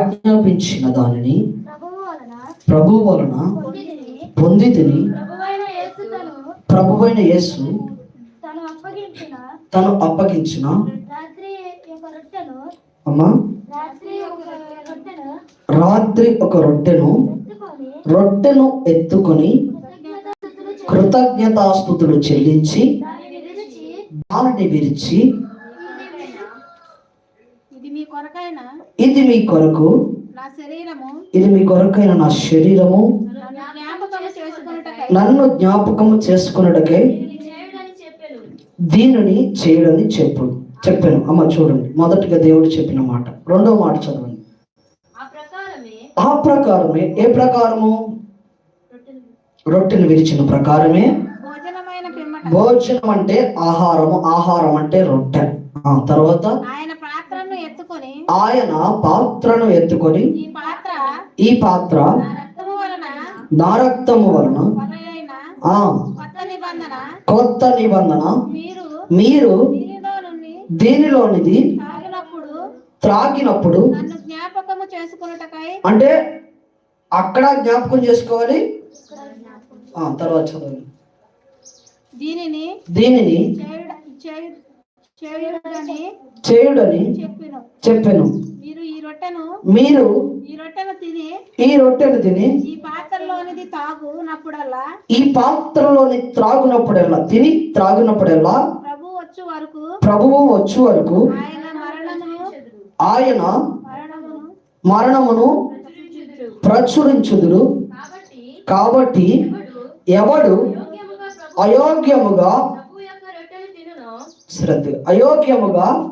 ఆజ్ఞాపించిన దానిని ప్రభు వలన పొందితిని. పొంది తిని ప్రభువైన యేసు తను అప్పగించిన తను అప్పగించిన రాత్రి ఒక రొట్టెను అమ్మా రాత్రి ఒక రొట్టెను రొట్టెను ఎత్తుకొని కృతజ్ఞతాస్తుతులు చెల్లించి దానిని విరిచి దానిని విరిచి ఇది మీ కొరకైన ఇది మీ కొరకు. ఇది మీ కొరకైన నా శరీరము. నన్ను జ్ఞాపకము చేసుకున్నటకై. దీనిని చేయడని చెప్పు. చెప్పాను. అమ్మ చూడండి. మొదటిగా దేవుడు చెప్పిన మాట. రెండవ మాట చదవండి. ఆ ప్రకారమే ఏ ప్రకారము? రొట్టెను విరిచిన ప్రకారమే. భోజనం అంటే ఆహారము. ఆహారం అంటే రొట్టె. ఆ తర్వాత? ఆయన పాత్రను ఎత్తుకొని ఈ పాత్ర ఈ పాత్ర నా రక్తము వలన కొత్త నిబంధన మీరు దీనిలోనిది త్రాగినప్పుడు అంటే అక్కడ జ్ఞాపకం చేసుకోవాలి? ఆ తర్వాత చదవండి. దీనిని దీనిని చేయుడని చేయుడని చెప్పిన. చెప్పాను. మీరు ఈ రొట్టెను మీరు ఈ రొట్టెను తిని ఈ రొట్టెను తిని ఈ పాత్రలోనిది తాగునప్పుడల్లా ఈ పాత్రలోని త్రాగునప్పుడల్లా తిని త్రాగునప్పుడల్లా ప్రభు వచ్చు వరకు ప్రభువు వచ్చు వరకు ఆయన మరణమును ఆయన మరణమును ప్రచురించుదురు. కాబట్టి కాబట్టి ఎవడు అయోగ్యముగా ప్రభు యొక్క రొట్టెను తినును శ్రద్ధ. అయోగ్యముగా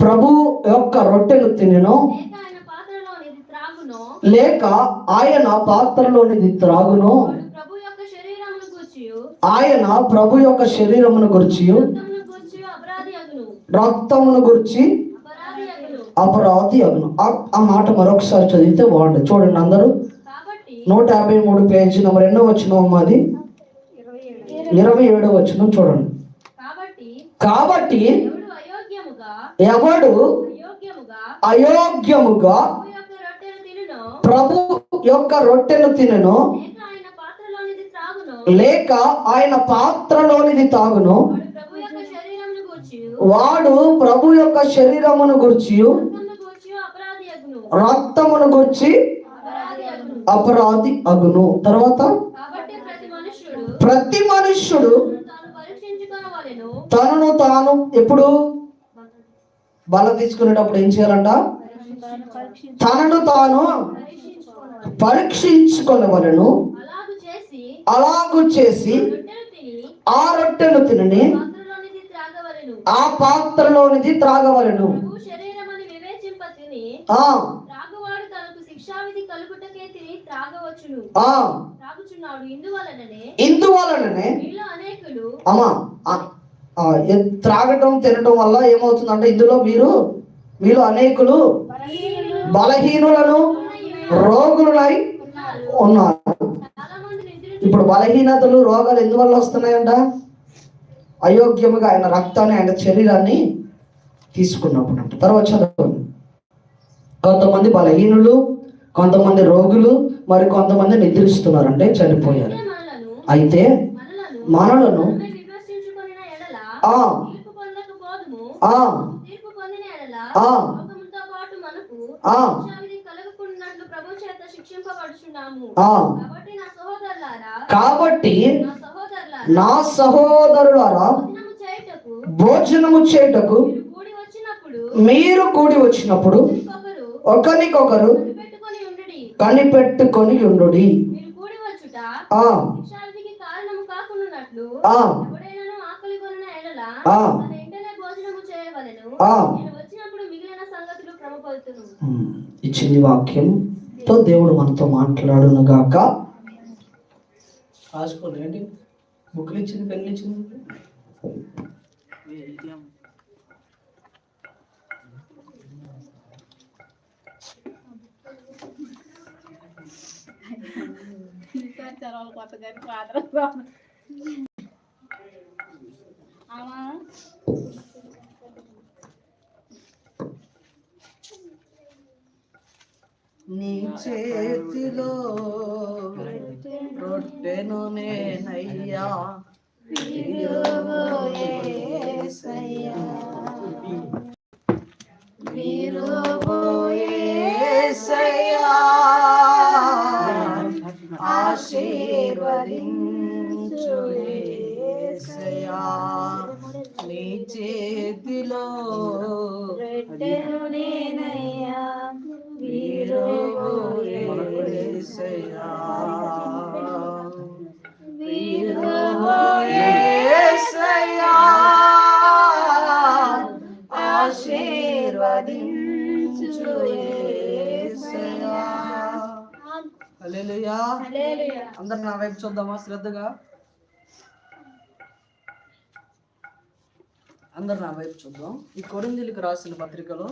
ప్రభు యొక్క రొట్టెను తినును? లేక ఆయన పాత్రలోనిది త్రాగును? ఆయన ప్రభు యొక్క శరీరమును గురించి రక్తమును గురించి అపరాధి అగును. ఆ- మాట మరొకసారి చదివితే బాగుంటుంది. చూడండి అందరూ. నూట యాభై మూడు పేజీ నెంబర్ ఎన్నో వచ్చిన మాది. ఇరవై ఏడు వచ్చిన చూడండి. కాబట్టి ఎవడు? అయోగ్యముగా ప్రభు యొక్క రొట్టెను తినును. లేక ఆయన పాత్రలోనిది తాగును. వాడు ప్రభు యొక్క శరీరమును గుర్చి. రక్తమును గుర్చి అపరాధి అగును. తర్వాత ప్రతి మనుష్యుడు తనను తాను ఎప్పుడు? బల తీసుకునేటప్పుడు ఏం చేయాలంట? తనను తాను పరీక్షించుకొనవలను అలాగు చేసి ఆ రొట్టెను తినని ఆ పాత్రలోనిది త్రాగవలను. ఆ త్రాగుచున్నాడు ఇందువలననే ఇందువలననే మీలో అనేకులు అమ్మా త్రాగటం తినటం వల్ల ఏమవుతుందంటే ఇందులో మీరు మీరు అనేకులు బలహీనులను రోగులై ఉన్నారు. ఇప్పుడు బలహీనతలు రోగాలు ఎందువల్ల వస్తున్నాయంట? అయోగ్యముగా ఆయన రక్తాన్ని ఆయన శరీరాన్ని తీసుకున్నప్పుడు అంట. తర్వాత చదవండి కొంతమంది బలహీనులు కొంతమంది రోగులు మరి కొంతమంది నిద్రిస్తున్నారు అంటే చనిపోయారు అయితే మనలను ఆ ఆ ఆ. ఆ. కాబట్టి నా సహోదరులారా భోజనము చేయుటకు మీరు కూడి వచ్చినప్పుడు ఒకరికొకరు కనిపెట్టుకొని ఉమ్, ఇచ్చింది వాక్యంతో దేవుడు మనతో మాట్లాడును గాక రాసుకోండి బుక్లు ఇచ్చింది పెన్నులు ఇచ్చింది ఈసారి చదవాలి కొత్త గారి పాత్ర ఆమా నీ చేతిలో రొట్టెను నేనయ్యా. ఆశీర్వదించు యేసయ్యా. హల్లెలూయా. అందరు నా వైపు చూద్దామా శ్రద్ధగా? అందరు నా వైపు చూద్దాం. ఈ కొరిందీలకు రాసిన పత్రికలో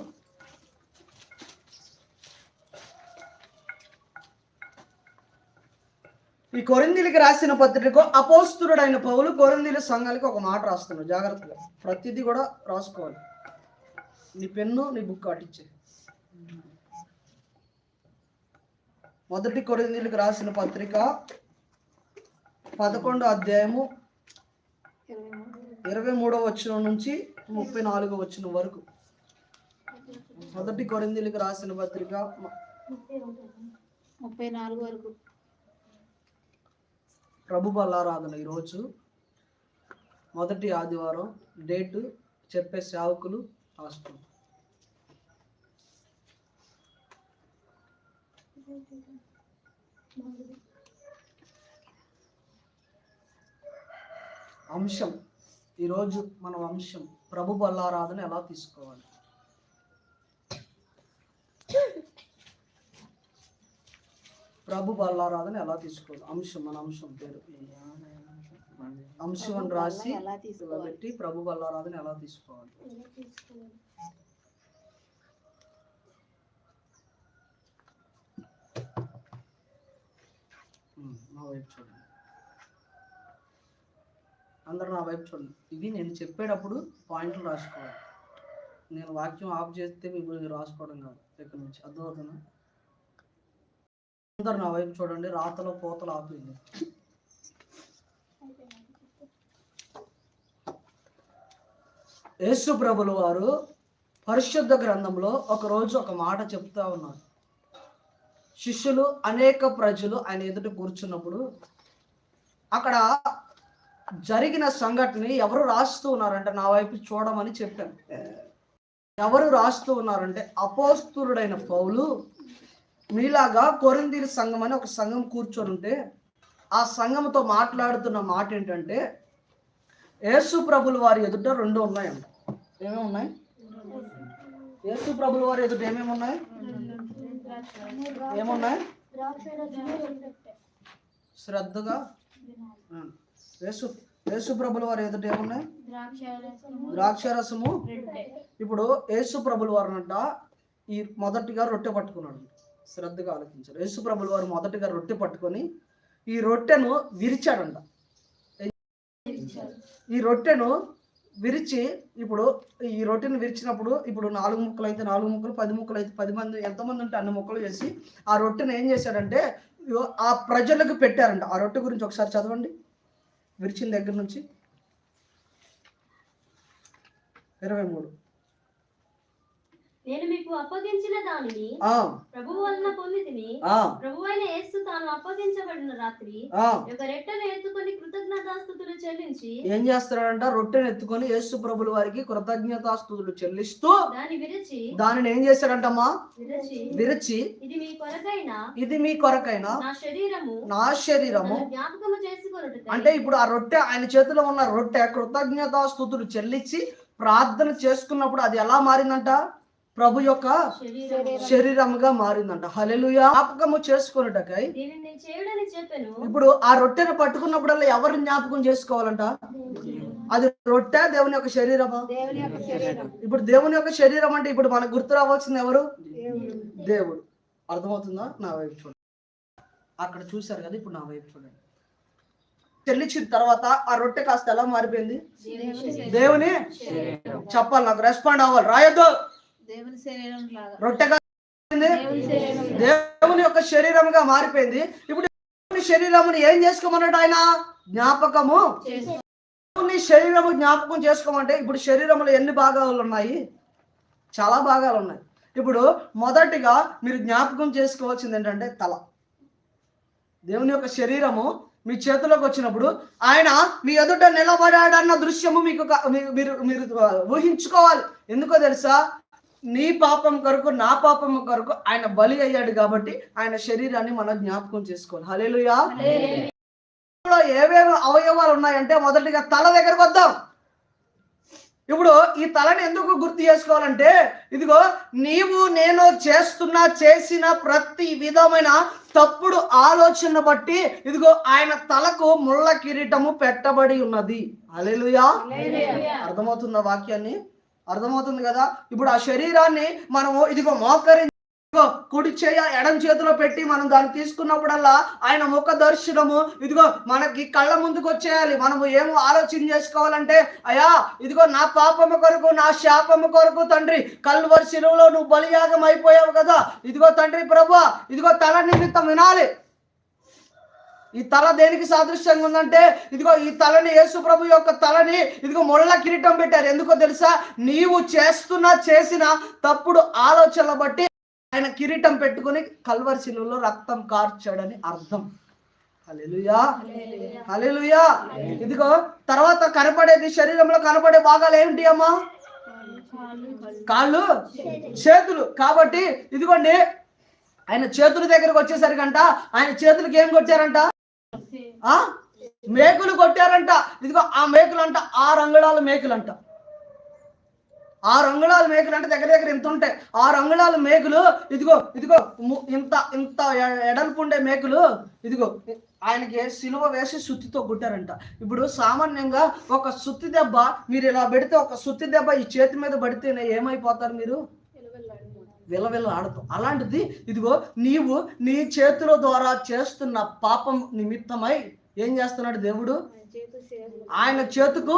ఈ కొరిందీలకు రాసిన పత్రిక అపోస్తుడైన పౌలు కొరిందీల సంఘాలకి ఒక మాట రాస్తున్నాడు. జాగ్రత్తగా. ప్రతిదీ కూడా రాసుకోవాలి. నీ పెన్ను నీ బుక్ అటిచ్చే మొదటి కొరిందీలకు రాసిన పత్రిక పదకొండో అధ్యాయము ఇరవై మూడో వచ్చిన నుంచి ముప్పై నాలుగో వచ్చిన వరకు. మొదటి కొరిందీలకు రాసిన పత్రిక ముప్పై నాలుగు వరకు. ప్రభు బల్లారాధన ఈరోజు. మొదటి ఆదివారం డేటు చెప్పే సేవకులు హాస్టల్ అంశం. ఈరోజు మనం అంశం ప్రభు బల్లారాధన ఎలా తీసుకోవాలి? ప్రభు బల్లారాధన ఎలా తీసుకోవాలి? అంశం మన అంశం పేరు. అంశం అని రాసి పెట్టి ప్రభు బల్లారాధన ఎలా తీసుకోవాలి? నా వైపు చూడండి. అందరూ నా వైపు చూడండి. ఇవి నేను చెప్పేటప్పుడు పాయింట్లు రాసుకోవాలి. నేను వాక్యం ఆఫ్ చేస్తే మీరు రాసుకోవడం కాదు ఇక్కడ నుంచి. అర్థమవుతుందా? అందరు నా వైపు చూడండి. రాతలో పోతలు ఆపింది యేసు ప్రభులు వారు పరిశుద్ధ గ్రంథంలో ఒకరోజు ఒక మాట చెప్తా ఉన్నారు. శిష్యులు అనేక ప్రజలు ఆయన ఎదుట కూర్చున్నప్పుడు అక్కడ జరిగిన సంఘటన ఎవరు రాస్తూ ఉన్నారంటే నా వైపు చూడమని చెప్పాను. ఎవరు రాస్తూ ఉన్నారంటే అపోస్తురుడైన పౌలు మీలాగా కొరిందీల సంఘం అని ఒక సంఘం కూర్చొని ఉంటే ఆ సంఘంతో మాట్లాడుతున్న మాట ఏంటంటే యేసు ప్రభుల వారి ఎదుట రెండు ఉన్నాయంట. ఏమేమి ఉన్నాయి? యేసు ప్రభుల వారి ఎదుట ఏమేమి ఉన్నాయి? ఏమున్నాయి? శ్రద్ధగా? యేసు యేసు ప్రభుల వారి ఎదుట ఏమున్నాయి? ద్రాక్షరసము. ఇప్పుడు యేసు ప్రభుల వారు అంట ఈ మొదటిగా రొట్టె పట్టుకున్నాడు. శ్రద్ధగా ఆలోచించారు యేసు ప్రభుల వారు మొదటిగా రొట్టె పట్టుకొని ఈ రొట్టెను విరిచాడంట. ఈ రొట్టెను విరిచి ఇప్పుడు ఈ రొట్టెను విరిచినప్పుడు ఇప్పుడు నాలుగు ముక్కలు అయితే నాలుగు ముక్కలు పది ముక్కలు అయితే పది మంది ఎంతమంది ఉంటే అన్ని ముక్కలు చేసి ఆ రొట్టెను ఏం చేశారంటే ఆ ప్రజలకు పెట్టారంట. ఆ రొట్టె గురించి ఒకసారి చదవండి. విరిచిన దగ్గర నుంచి. ఇరవై మూడు. నేను మీకు అప్పగించిన దానిని ప్రభు వలన పొంది తిని ఆ, ప్రభు అయిన యేసు తాను అప్పగించబడిన రాత్రి. ఒక రెట్టను ఎత్తుకొని కృతజ్ఞతాస్తుతులు చెల్లించి ఏం చేస్తాడంట? రొట్టెను ఎత్తుకొని యేసు ప్రభుల వారికి కృతజ్ఞతాస్తుతులు చెల్లిస్తూ దాన్ని విరిచి దానిని ఏం చేశాడంటమ్మా? విరచి విరిచి ఇది మీ కొరకైన? ఇది మీ కొరకైనా? నా శరీరము నా శరీరము జ్ఞాపకము చేసుకొనుటకై అంటే ఇప్పుడు ఆ రొట్టె ఆయన చేతిలో ఉన్న రొట్టె కృతజ్ఞతాస్తుతులు చెల్లించి ప్రార్థన చేసుకున్నప్పుడు అది ఎలా మారిందంట? ప్రభు యొక్క శరీరము. శరీరముగా మారిందంట. హల్లెలూయా. జ్ఞాపకము చేసుకున్నటకై ఇప్పుడు ఆ రొట్టెను పట్టుకున్నప్పుడల్లా ఎవరిని జ్ఞాపకం చేసుకోవాలంట? అది రొట్టె దేవుని యొక్క శరీరమా? ఇప్పుడు దేవుని యొక్క శరీరం అంటే ఇప్పుడు మనకు గుర్తు రావాల్సింది ఎవరు? దేవుడు. అర్థమవుతుందా? నా వైపు చూడండి. అక్కడ చూశారు కదా ఇప్పుడు నా వైపు చూడండి. చెల్లించిన తర్వాత ఆ రొట్టె కాస్త ఎలా మారిపోయింది? దేవుని చెప్పాలి నాకు. రెస్పాండ్ అవ్వాలి. రాయొద్దు. దేవుని శరీరం లాగా. రొట్టె కాస్త దేవుని యొక్క శరీరముగా మారిపోయింది. ఇప్పుడు శరీరముని ఏం చేసుకోమన్నాడు ఆయన? జ్ఞాపకము. దేవుని శరీరము జ్ఞాపకం చేసుకోమంటే ఇప్పుడు శరీరంలో ఎన్ని భాగాలు ఉన్నాయి? చాలా భాగాలు ఉన్నాయి. ఇప్పుడు మొదటిగా మీరు జ్ఞాపకం చేసుకోవాల్సింది ఏంటంటే తల. దేవుని యొక్క శరీరము మీ చేతిలోకి వచ్చినప్పుడు ఆయన మీ ఎదుట నిలబడాడన్న దృశ్యము మీకు మీరు మీరు ఊహించుకోవాలి. ఎందుకో తెలుసా? నీ పాపం కొరకు నా పాపం కొరకు ఆయన బలి అయ్యాడు కాబట్టి ఆయన శరీరాన్ని మనం జ్ఞాపకం చేసుకోవాలి. హలేలుయా ఏవేవి అవయవాలు ఉన్నాయంటే మొదటిగా తల దగ్గరకు వద్దాం. ఇప్పుడు ఈ తలని ఎందుకు గుర్తు చేసుకోవాలంటే ఇదిగో నీవు నేను చేస్తున్న చేసిన ప్రతి విధమైన తప్పుడు ఆలోచన బట్టి ఇదిగో ఆయన తలకు ముళ్ళ కిరీటము పెట్టబడి ఉన్నది. అలెలుయా అర్థమవుతుందా వాక్యాన్ని? అర్థమవుతుంది కదా? ఇప్పుడు ఆ శరీరాన్ని మనము ఇదిగో మోకరి ఇదిగో కుడి చేయ ఎడం చేతిలో పెట్టి మనం దాన్ని తీసుకున్నప్పుడల్లా ఆయన ముఖ దర్శనము ఇదిగో మనకి కళ్ళ ముందుకు వచ్చేయాలి. మనము ఏమో ఆలోచన చేసుకోవాలంటే అయ్యా ఇదిగో నా పాపము కొరకు నా శాపము కొరకు తండ్రి కల్వర్ శిలువలో నువ్వు బలియాగం అయిపోయావు కదా. ఇదిగో తండ్రి ప్రభు ఇదిగో తల నిమిత్తం వినాలి. ఈ తల దేనికి సాదృశ్యంగా ఉందంటే ఇదిగో ఈ తలని యేసు ప్రభు యొక్క తలని ఇదిగో ముళ్ళ కిరీటం పెట్టారు. ఎందుకో తెలుసా? నీవు చేస్తున్న చేసిన తప్పుడు ఆలోచనల బట్టి ఆయన కిరీటం పెట్టుకుని కల్వరి శిలువలో రక్తం కార్చాడని అర్థం. హల్లెలూయా. హల్లెలూయా. ఇదిగో తర్వాత కనపడేది శరీరంలో కనపడే భాగాలు ఏంటి అమ్మా? కాళ్ళు. చేతులు. కాబట్టి ఇదిగోండి ఆయన చేతుల దగ్గరకు వచ్చేసరికంట ఆయన చేతులకి ఏం కొట్టారంట? ఆ? మేకులు కొట్టారంట. ఇదిగో ఆ మేకులు అంట ఆరు అంగుళాల మేకులు అంట ఆరు అంగుళాల మేకులు అంటే దగ్గర దగ్గర ఇంత ఉంటాయి. ఆరు అంగుళాల మేకులు ఇదిగో ఇదిగో ము- ఇంత ఇంత ఎడల్పు ఉండే మేకులు ఇదిగో ఆయనకి సిలువ వేసి సుత్తితో కొట్టారంట. ఇప్పుడు సామాన్యంగా ఒక సుత్తి దెబ్బ మీరు ఇలా పెడితే ఒక సుత్తి దెబ్బ ఈ చేతి మీద పడితేనే ఏమైపోతారు మీరు? విలవిల ఆడతాం అలాంటిది ఇదిగో నీవు నీ చేతుల ద్వారా చేస్తున్న పాపం నిమిత్తమై ఏం చేస్తున్నాడు దేవుడు? ఆయన చేతుకు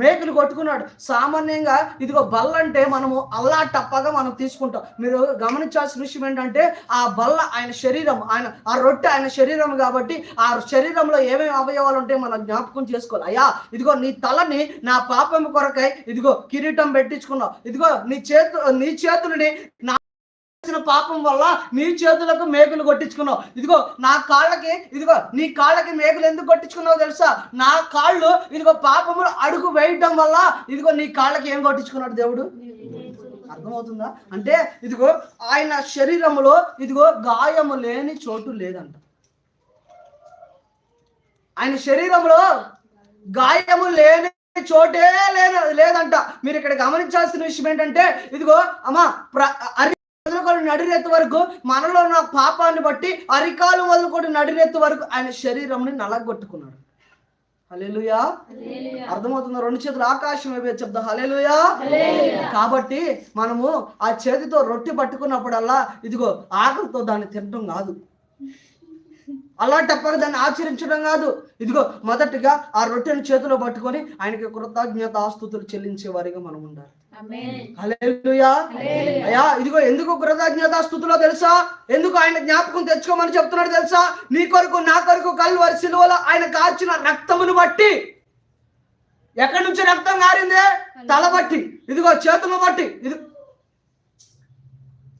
మేకులు కొట్టుకున్నాడు. సామాన్యంగా ఇదిగో బల్ల అంటే మనము అల్లా టప్పగా మనం తీసుకుంటాం. మీరు గమనించాల్సిన విషయం ఏంటంటే ఆ బల్ల ఆయన శరీరం ఆయన ఆ రొట్టె ఆయన శరీరం కాబట్టి ఆ శరీరంలో ఏమేమి అవయవాలు ఉంటాయి మనం జ్ఞాపకం చేసుకోవాలి. అయ్యా ఇదిగో నీ తలని నా పాపం కొరకై ఇదిగో కిరీటం పెట్టించుకున్నావు. ఇదిగో నీ చేతు నీ చేతులని నా చేసిన పాపం వల్ల నీ చేతులకు మేకులు కొట్టించుకున్నావు. ఇదిగో నా కాళ్ళకి ఇదిగో నీ కాళ్ళకి మేకులు ఎందుకు కొట్టించుకున్నావు తెలుసా? నా కాళ్ళు ఇదిగో పాపములు అడుగు వేయడం వల్ల ఇదిగో నీ కాళ్ళకి ఏం కొట్టించుకున్నాడు దేవుడు? అర్థమవుతుందా? అంటే ఇదిగో ఆయన శరీరంలో ఇదిగో గాయము లేని చోటు లేదంట. ఆయన శరీరంలో గాయము లేని చోటే లేన లేదంట. మీరు ఇక్కడ గమనించాల్సిన విషయం ఏంటంటే ఇదిగో అమ్మా ప్ర మొదలుకొని నడిరెత్తు వరకు మనలో ఉన్న పాపాన్ని బట్టి అరికాలు మొదలుకొని నడిరెత్తు వరకు ఆయన శరీరంని నలగొట్టుకున్నాడు. హల్లెలూయా. అర్థమవుతుందా? రెండు చేతులు ఆకాశం వైపు చెప్తా హల్లెలూయా. కాబట్టి మనము ఆ చేతితో రొట్టె పట్టుకున్నప్పుడల్లా ఇదిగో ఆకలితో దాన్ని తినడం కాదు. అలా తప్పక దాన్ని ఆచరించడం కాదు. ఇదిగో మొదటిగా ఆ రొట్టెను చేతిలో పట్టుకొని ఆయనకి కృతజ్ఞత ఆస్తుతులు చెల్లించే వారిగా మనం ఉండాలి అయ్యా ఇదిగో ఎందుకు కృతజ్ఞత స్థుతిలో తెలుసా? ఎందుకు ఆయన జ్ఞాపకం తెచ్చుకోమని చెప్తున్నాడు తెలుసా? నీ కొరకు నా కొరకు కల్వరి సిలువలో ఆయన కార్చిన రక్తమును బట్టి. ఎక్కడి నుంచి రక్తం కారింది తల బట్టి. ఇదిగో చేతులను బట్టి. ఇది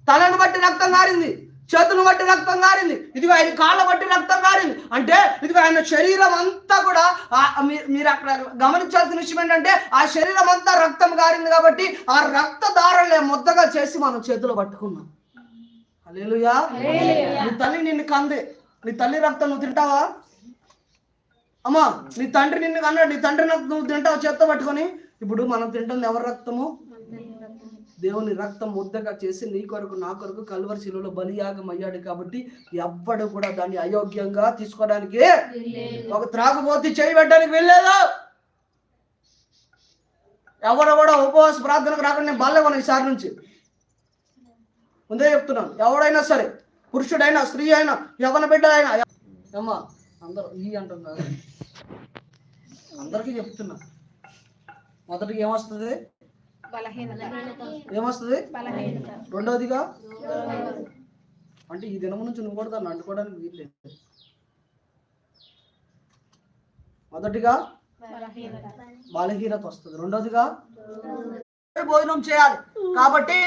తలను బట్టి రక్తం కారింది చేతులను బట్టి రక్తం కారింది ఇదిగో ఆయన కాళ్ళ బట్టి రక్తం కారింది అంటే ఇదిగో ఆయన శరీరం అంతా కూడా మీరు అక్కడ గమనించాల్సిన విషయం ఏంటంటే ఆ శరీరం అంతా రక్తం కారింది కాబట్టి ఆ రక్త దారులే ముద్దగా చేసి మనం చేతిలో పట్టుకున్నాం. హల్లెలూయా. నీ తల్లి నిన్ను కంది. నీ తల్లి రక్తం నువ్వు తింటావా? అమ్మా నీ తండ్రి నిన్ను అన్నాడు నీ తండ్రి రక్తం నువ్వు తింటావా చేత్తో పట్టుకొని? ఇప్పుడు మనం తింటుంది ఎవరి రక్తము? దేవుని రక్తం ముద్దగా చేసి నీ కొరకు నా కొరకు కల్వరి శిలువలో బలియాగం అయ్యాడు కాబట్టి ఎవ్వడు కూడా దాన్ని అయోగ్యంగా తీసుకోవడానికి ఒక త్రాగుబోతి చేయబెట్టడానికి వెళ్ళలేదు. ఎవరు కూడా ఉపవాస ప్రార్థనకు రాకుండా నేను బాగాలేవను ఈసారి నుంచి. ముందే చెప్తున్నాను ఎవడైనా సరే పురుషుడైనా స్త్రీ అయినా యవన బిడ్డ అయినా అమ్మా అందరూ ఈ అంటున్నారు. అందరికీ చెప్తున్నా. మొదటికి ఏమొస్తుంది? ఏమొస్తుంది? రెండోదిగా? అంటే ఈ దినం నుంచి నువ్వు కూడా దాన్ని అంటుకోవడానికి వీల్లేదు. మొదటిగా బాలహీనత వస్తుంది. రెండోదిగా భోజనం చేయాలి. కాబట్టి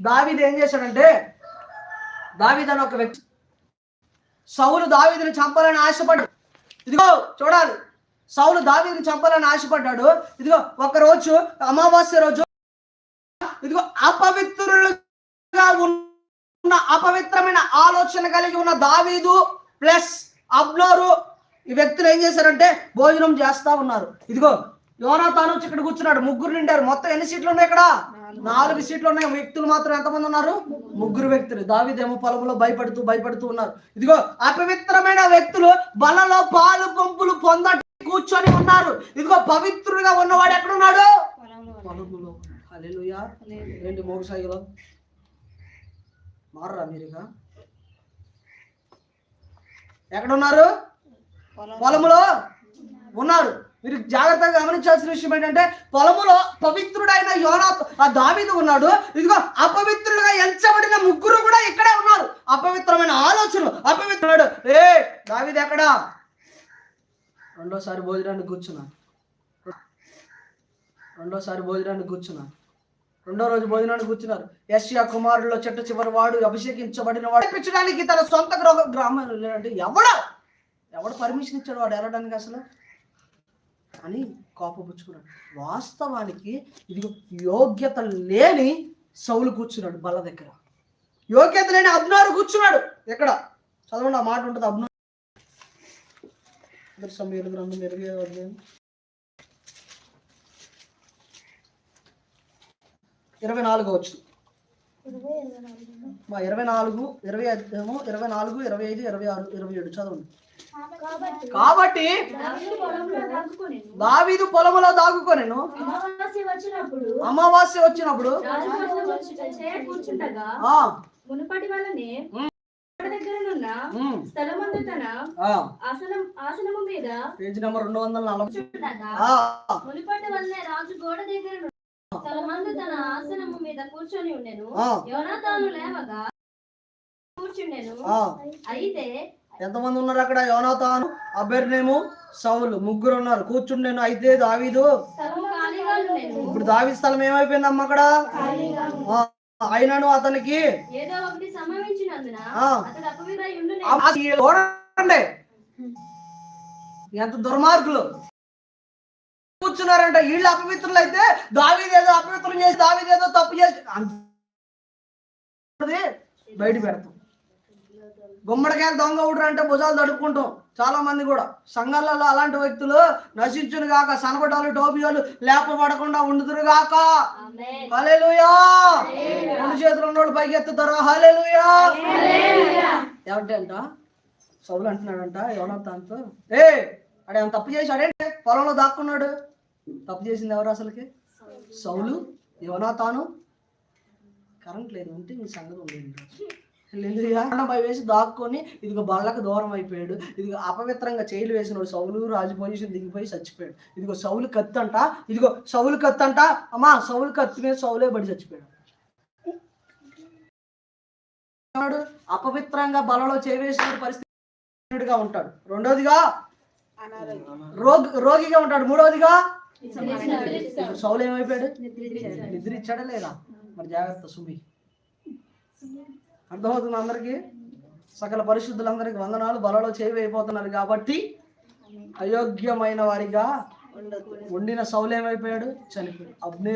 దావీదు ఏం చేశాడంటే దావీద్ అని ఒక వ్యక్తి సౌలు దావీదుని చంపాలని ఆశపడ్డాడు. ఇదిగో చూడాలి. సౌలు దావీదుని చంపాలని ఆశపడ్డాడు. ఇదిగో ఒక రోజు అమావాస్య రోజు ఇదిగో అపవిత్రులుగా ఉన్న అపవిత్రమైన ఆలోచన కలిగి ఉన్న దావీదు ప్లస్ అబ్నోరు ఈ వ్యక్తులు ఏం చేశారంటే భోజనం చేస్తా ఉన్నారు. ఇదిగో యోనాతాను వచ్చి ఇక్కడ కూర్చున్నాడు. ముగ్గురు నిండారు. మొత్తం ఎన్ని సీట్లు ఉన్నాయి ఇక్కడ? నాలుగు. సీట్లు ఉన్నాయి. వ్యక్తులు మాత్రం ఎంతమంది ఉన్నారు? ముగ్గురు వ్యక్తులు. దావీదేమో పొలంలో భయపడుతూ భయపడుతూ ఉన్నారు. ఇదిగో అపవిత్రమైన వ్యక్తులు బలలో పాలు పంపులు పొంద కూర్చొని ఉన్నారు. ఇదిగో పవిత్రుడుగా ఉన్నవాడు ఎక్కడున్నాడు? పొలములో హల్లెలూయా. ఏంటి మోగు సాగిలో మారరా మీరుగా ఎక్కడున్నారు? పొలములో ఉన్నారు మీరు జాగ్రత్తగా గమనించాల్సిన విషయం ఏంటంటే పొలములో పవిత్రుడైన యోనా ఆ దావీదు ఉన్నాడు. ఇదిగో అపవిత్రులుగా ఎంచబడిన ముగ్గురు కూడా ఇక్కడే ఉన్నారు. అపవిత్రమైన ఆలోచనలు అపవిత్రుడు. ఏ దావీదు ఎక్కడా? రెండోసారి భోజనానికి కూర్చున్నాను రెండోసారి భోజనానికి కూర్చున్నాను రెండో రోజు భోజనానికి కూర్చున్నారు. యశ్యా కుమారుల్లో చెట్టు చివరి వాడు అభిషేకించబడిన వాడు. పిచ్చడానికి తన సొంత గ్రహ గ్రామం లేదంటే ఎవడ? ఎవడు పర్మిషన్ ఇచ్చాడు వాడు వెళ్ళడానికి అసలు? అని కోపపుచ్చుకున్నాడు. వాస్తవానికి ఇది యోగ్యత లేని సౌలు కూర్చున్నాడు బల్ల దగ్గర. యోగ్యత లేని అబ్నారు కూర్చున్నాడు. ఎక్కడ? చదవండి ఆ మాట ఉంటుంది అబ్నారు. సమయాలు గ్రంథం ఇరవై అధ్యాయం. ఇరవై నాలుగు వచ్చు మా ఇరవై నాలుగు ఇరవై ఐదు ఇరవై నాలుగు ఇరవై ఐదు ఇరవై ఆరు ఇరవై ఏడు. చదవండి. కాబట్టి దావీదు పొలములో దాగుకొనెను. అమావాస్య వచ్చినప్పుడు మునుపటి వలనే. దగ్గరనున్న ఉమ్, స్థలమందు తన ఆ, ఆసనం ఆసనము మీద? పేజీ నెంబర్ రెండు వందల నలభై. కూర్చుండగా ఆ, మునుపటి వల్లనే రాజు గోడ దగ్గర స్థలమందు తన ఆసనము మీద కూర్చొని ఉండెను. యోనాతాను లేవగా కూర్చుండెను. అయితే ఎంతమంది ఉన్నారు అక్కడ? యోనాతాను అబెర్నేము సౌలు ముగ్గురు ఉన్నారు కూర్చుండేను అయితే దావీదు. ఇప్పుడు దావీ స్థలం ఏమైపోయిందమ్మ అక్కడ? ఆ, అయినను అతనికి చూడండి. ఎంత దుర్మార్గులు. కూర్చున్నారంట వీళ్ళు అపవిత్రులు అయితే దావీదేదో అపవిత్రం చేసి దావీదేదో తప్పు చేసి బయట పెడతాం. గుమ్మడికాయలు దొంగ ఊడరు అంటే భుజాలు తడుపుకుంటాం చాలా మంది కూడా. సంఘాలలో అలాంటి వ్యక్తులు నశించును గాక సనబడాలు టోపియాలు లేపబడకుండా ఉండుదురు గాక. ఆమేన్. హల్లెలూయా. రెండు చేతులు ఉన్నోడు పైకి ఎత్తుతారా. హల్లెలూయా. ఏమంటే అంట? సౌలు అంటున్నాడంట యోనతాన్తో ఏ అడే తప్పు చేశాడేంటి పొలంలో దాక్కున్నాడు. తప్పు చేసింది ఎవరు అసలుకి? సౌలు. యోనాతాను. కరెంట్ లేదు ఉంటే మీ సంగతి ఉండేది హల్లెలూయా. భయ వేసి దాక్కొని ఇదిగో బళ్ళకు దూరం అయిపోయాడు. ఇదిగో అపవిత్రంగా చేయలు వేసినాడు. సౌలు రాజు పొజిషన్ దిగిపోయి చచ్చిపోయాడు. ఇదిగో సౌలు కత్తి అంట ఇదిగో సౌలు కత్తి అంట అమ్మా సౌలు కత్తి మీద సౌలే పడి చచ్చిపోయాడు. అపవిత్రంగా బలలో చేవేసిన పరిస్థితిగా ఉంటాడు. రెండోదిగా రోగి రోగిగా ఉంటాడు. మూడోదిగా సౌలు ఏమైపోయాడు? నిద్ర ఇచ్చాడా లేదా? మరి జాగ్రత్త సుమి. అర్థమవుతుంది అందరికి? సకల పరిశుద్ధులందరికీ వందనాలు బలలో చేయిపోతున్నారు కాబట్టి అయోగ్యమైన వారిగా వండిన సౌలు ఏమైపోయాడు చనిపోయాడు. అబ్నే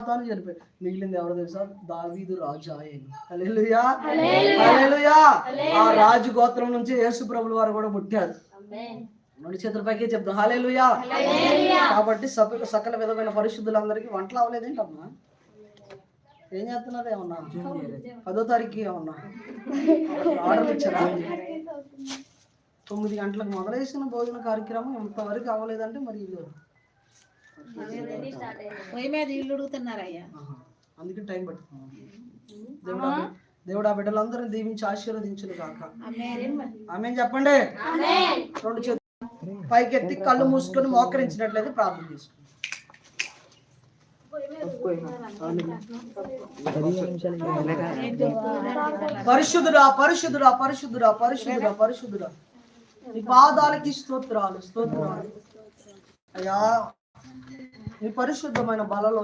తాను చనిపోయాడు. మిగిలింది ఎవరు తెలుసా? దావీదు రాజు ఆయన. ఆ రాజు గోత్రం నుంచి యేసు ప్రభుల వారు కూడా పుట్టారు. రెండు చేతుల పైకి చెప్తాం హాలేలుయా కాబట్టి సకల సకల విధమైన పరిశుద్ధులందరికీ వంటలు అవ్వలేదేంటమ్మా? ఏం చేస్తున్నారు ఏమన్నా? పదో తారీఖు ఏమన్నా? ఆర్డర్ ఇచ్చారా? తొమ్మిది గంటలకు మొదలేసిన భోజన కార్యక్రమం ఇంతవరకు అవ్వలేదంటే మరి ఇల్లు ఉడుగుతున్నారయ్యా ఆహా. అందుకే టైం పడుతుంది దేవుడు దేవుడు ఆ బిడ్డలందరినీ దీవించి ఆశీర్వదించును కాక ఆమె చెప్పండి. ఆమేన్. రెండు చేతులు పైకెత్తి కళ్ళు మూసుకొని మోకరించినట్లయితే ప్రార్థన చేసుకుంటాం పరిశుద్ధుడా పరిశుద్ధుడా పరిశుద్ధుడా పరిశుద్ధుడా పరిశుద్ధుడా. నీ పాదాలకి స్తోత్రాలు స్తోత్రాలు. అయ్యా నీ పరిశుద్ధమైన బలలో